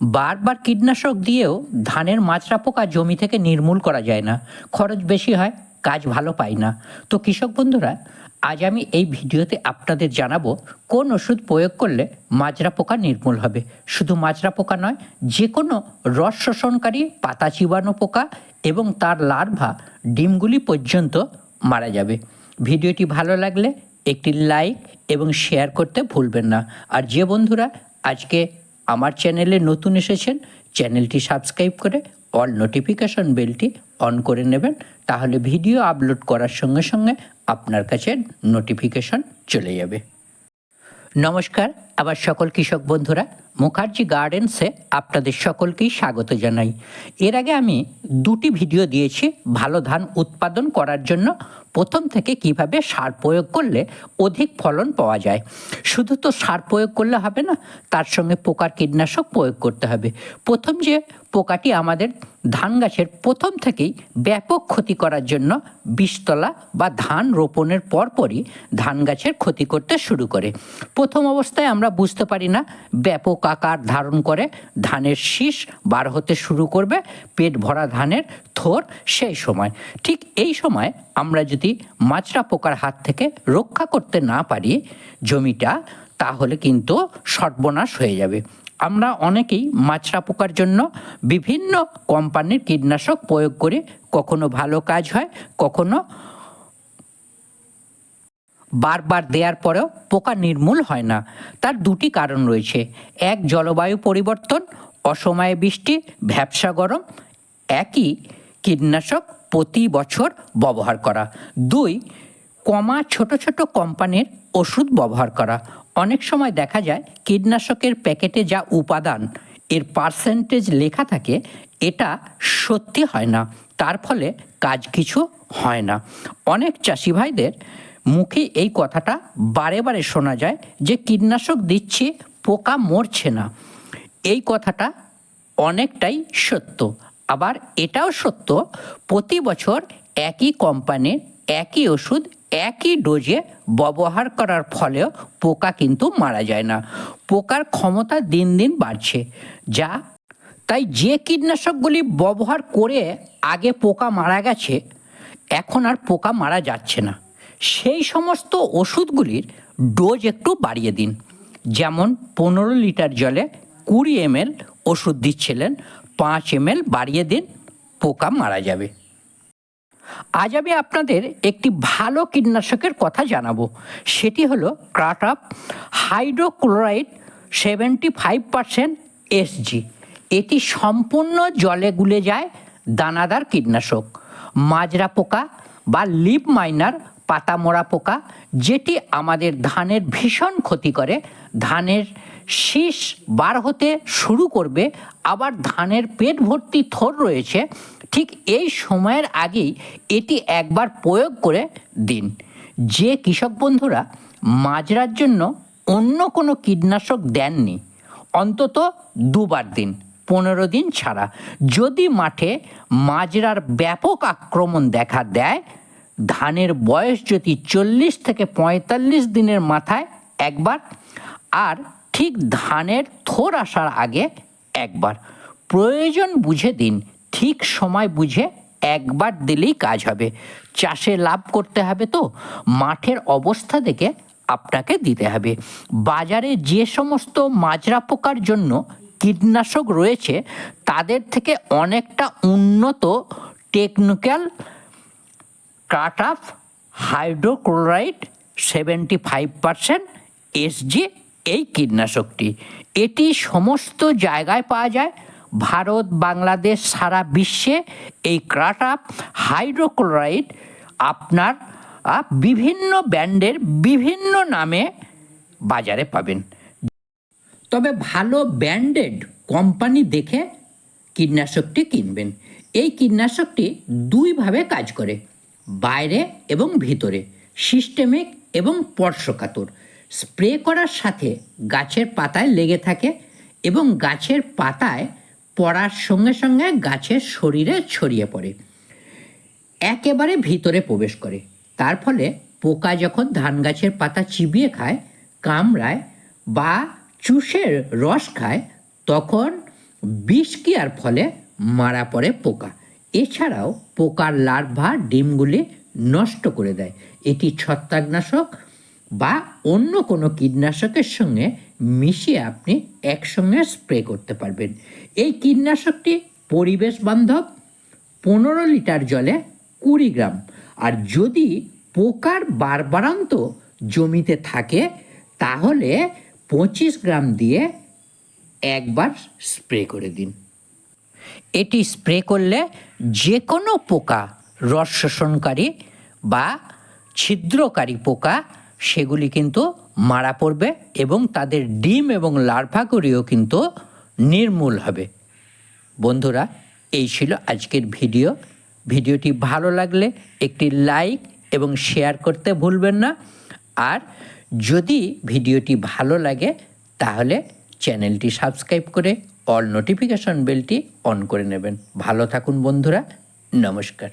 বারবার কীটনাশক দিয়েও ধানের মাজরা পোকা জমি থেকে নির্মূল করা যায় না। খরচ বেশি হয়, কাজ ভালো পাই না। তো কৃষক বন্ধুরা, আজ আমি এই ভিডিওতে আপনাদের জানাব কোন ওষুধ প্রয়োগ করলে মাজরা পোকা নির্মূল হবে। শুধু মাজরা পোকা নয় যে কোনো রস শোষণকারী, পাতা চিবানো পোকা এবং তার লার্ভা ডিমগুলি পর্যন্ত মারা যাবে। ভিডিওটি ভালো লাগলে একটি লাইক এবং শেয়ার করতে ভুলবেন না। আর যে বন্ধুরা, আজকে আমার চ্যানেলে নতুন এসেছেন, চ্যানেলটি সাবস্ক্রাইব করে অল নোটিফিকেশন বেলটি অন করে নেবেন, তাহলে ভিডিও আপলোড করার সঙ্গে সঙ্গে আপনার কাছে নোটিফিকেশন চলে যাবে। নমস্কার আবার সকল কৃষক বন্ধুরা, মুখার্জি গার্ডেন্সে আপনাদের সকলকেই স্বাগত জানাই। এর আগে আমি দুটি ভিডিও দিয়েছি ভালো ধান উৎপাদন করার জন্য, প্রথম থেকে কীভাবে সার প্রয়োগ করলে অধিক ফলন পাওয়া যায়। শুধু তো সার প্রয়োগ করলে হবে না, তার সঙ্গে পোকার কীটনাশক প্রয়োগ করতে হবে। প্রথম যে পোকাটি আমাদের ধান গাছের প্রথম থেকেই ব্যাপক ক্ষতি করার জন্য বীজতলা বা ধান রোপণের পরপরই ধান গাছের ক্ষতি করতে শুরু করে। প্রথম অবস্থায় আমরা বুঝতে পারি না। ব্যাপক আকার ধারণ করে ধানের শীষ বার হতে শুরু করবে, পেট ভরা ধানের থোর সেই সময়। ঠিক এই সময় আমরা যদি মাছরা পোকার হাত থেকে রক্ষা করতে না পারি জমিটা, তাহলে কিন্তু সর্বনাশ হয়ে যাবে। আমরা অনেকেই মাছরা পোকার জন্য বিভিন্ন কোম্পানির কীটনাশক প্রয়োগ করি কখনো ভালো কাজ হয়, কখনো বারবার দেওয়ার পরেও পোকা নির্মূল হয় না। তার দুটি কারণ রয়েছে। এক, জলবায়ু পরিবর্তন, অসময়ে বৃষ্টি, ভ্যাবসা গরম। একই কীটনাশক প্রতি বছর ব্যবহার করা। দুই, কমা ছোট ছোট কোম্পানির ওষুধ ব্যবহার করা। অনেক সময় দেখা যায় কীটনাশকের প্যাকেটে যা উপাদান, এর পার্সেন্টেজ লেখা থাকে, এটা সত্যি হয় না। তার ফলে কাজ কিছু হয় না। অনেক চাষি ভাইদের মুখে এই কথাটা বারে বারে শোনা যায় যে কীটনাশক দিচ্ছি, পোকা মরছে না। এই কথাটা অনেকটাই সত্য। আবার এটাও সত্য, প্রতি বছর একই কোম্পানির একই ওষুধ একই ডোজে ব্যবহার করার ফলেও পোকা কিন্তু মারা যায় না। পোকার ক্ষমতা দিন দিন বাড়ছে। যা, তাই যে কীটনাশকগুলি ব্যবহার করে আগে পোকা মারা গেছে, এখন আর পোকা মারা যাচ্ছে না। সেই সমস্ত ওষুধগুলির ডোজ একটু বাড়িয়ে দিন। যেমন পনেরো লিটার জলে কুড়ি এমএল ওষুধ দিচ্ছিলেন, পাঁচ এমএল বাড়িয়ে দিন, পোকা মারা যাবে। আজ আমি আপনাদের একটি ভালো কীটনাশকের কথা জানাব। সেটি হলো cartap hydrochloride seventy five percent SG এটি সম্পূর্ণ জলে গুলে যায় দানাদার কীটনাশক, মাজরা পোকা বা লিপ মাইনার পাতা মোড়া পোকা, যেটি আমাদের ধানের ভীষণ ক্ষতি করে, ধানের শীষ বার হতে শুরু করবে, আবার ধানের পেট ভর্তি থর রয়েছে, ঠিক এই সময়ের আগেই এটি একবার প্রয়োগ করে দিন। যে কৃষক বন্ধুরা মাজরার জন্য অন্য কোনো কীটনাশক দেননি, অন্তত দুবার দিন, পনেরো দিন ছাড়া। যদি মাঠে মাজরার ব্যাপক আক্রমণ দেখা দেয় ধানের বয়স যদি চল্লিশ থেকে পঁয়তাল্লিশ দিনের মাথায় একবার, আর ঠিক ধানের থোর আসার আগে একবার। প্রয়োজন বুঝে দিন, ঠিক সময় বুঝে একবার দিলেই কাজ হবে। চাষে লাভ করতে হবে তো, মাঠের অবস্থা দেখে আপনাকে দিতে হবে। বাজারে যে সমস্ত মাজরা পোকার জন্য কীটনাশক রয়েছে, তাদের থেকে অনেকটা উন্নত technical cut off hydrochloride seventy five percent SG এই কীটনাশকটি। এটি সমস্ত জায়গায় পাওয়া যায়। ভারত, বাংলাদেশ, সারা বিশ্বে এই ক্রাট আপ হাইড্রোক্লোরাইড আপনার বিভিন্ন ব্র্যান্ডের বিভিন্ন নামে বাজারে পাবেন। তবে ভালো ব্র্যান্ডেড কোম্পানি দেখে কীটনাশকটি কিনবেন। এই কীটনাশকটি দুইভাবে কাজ করে। বাইরে এবং ভিতরে, সিস্টেমিক এবং স্পর্শকাতর। স্প্রে করার সাথে গাছের পাতায় লেগে থাকে এবং গাছের পাতায় পড়ার সঙ্গে সঙ্গে গাছের শরীরে ছড়িয়ে পড়ে। একেবারে ভিতরে প্রবেশ করে। তার ফলে পোকা যখন ধান গাছের পাতা চিবিয়ে খায়, কামড়ায় বা চুষের রস খায়, তখন বিষ কিয়ার ফলে মারা পড়ে পোকা। এছাড়াও পোকার লার্ভা ডিমগুলি নষ্ট করে দেয়। এটি ছত্রাকনাশক বা অন্য কোনো কীটনাশকের সঙ্গে মিশিয়ে আপনি একসঙ্গে স্প্রে করতে পারবেন। এই কীটনাশকটি পরিবেশ বান্ধব পনেরো লিটার জলে কুড়ি গ্রাম। আর যদি পোকার বারবারান্ত জমিতে থাকে, তাহলে পঁচিশ গ্রাম দিয়ে একবার স্প্রে করে দিন। এটি স্প্রে করলে যে কোনো পোকা, রস শোষণকারী বা ছিদ্রকারী পোকা, সেগুলি কিন্তু মারা পড়বে এবং তাদের ডিম এবং লার্ভাগুলিও কিন্তু নির্মূল হবে। বন্ধুরা, এই ছিল আজকের ভিডিও। ভিডিওটি ভালো লাগলে একটি লাইক এবং শেয়ার করতে ভুলবেন না। আর যদি ভিডিওটি ভালো লাগে, তাহলে চ্যানেলটি সাবস্ক্রাইব করে অল নোটিফিকেশন বেলটি অন করে নেবেন। ভালো থাকুন বন্ধুরা। নমস্কার।